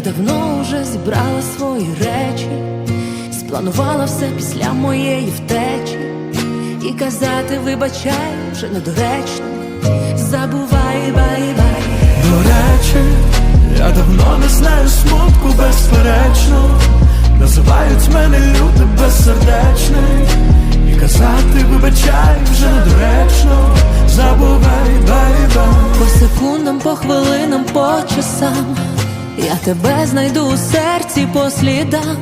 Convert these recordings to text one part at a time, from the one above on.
давно вже зібрала свої речі, спланувала все після моєї втечі, і казати вибачай вже недоречно, забувай, бай, бай. До речі, я давно не знаю смутку безперечно. Називають мене люди безсердечний І казати вибачай вже недоречно. Забувай, бай-бай По секундам, по хвилинам, по часам Я тебе знайду у серці по слідам.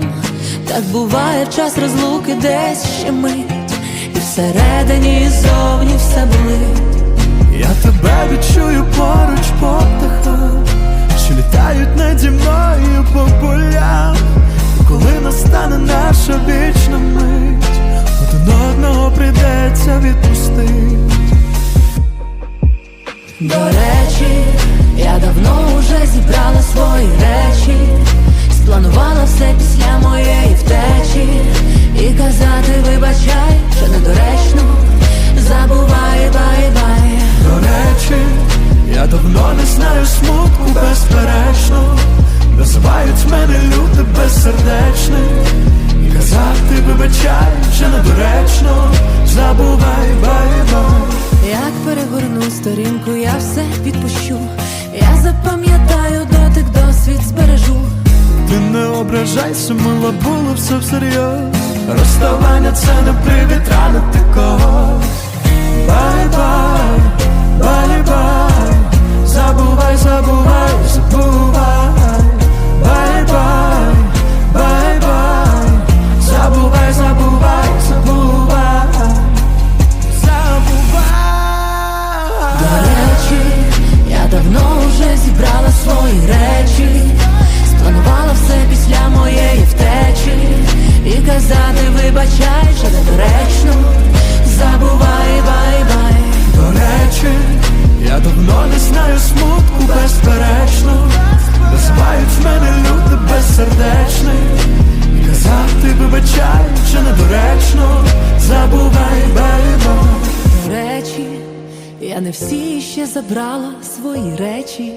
Так буває в час розлуки десь ще мить, і всередині, і зовні все болить. Я тебе відчую поруч по птахах Що літають наді мною по полям Коли настане наша вічна мить Один одного прийдеться відпустить До речі, я давно вже зібрала свої речі, спланувала все після моєї втечі, і казати вибачай, вже недоречно, забувай, бай, бай. До речі, я давно не знаю смутку безперечно. Називають мене люди безсердечний І казати вибачай вже недоречно. Забувай, бай-бай Як перегорну сторінку, я все відпущу. Запам'ятаю дотик, досвід збережу. Ти не ображайся, мила було все всерйоз Розставання це не привід ранити давно не знаю смутку безперечно. Називають мене люди безсердечний. Казати вибачай чи недоречно. Забувай, бай-бай речі, я не всі ще забрала свої речі.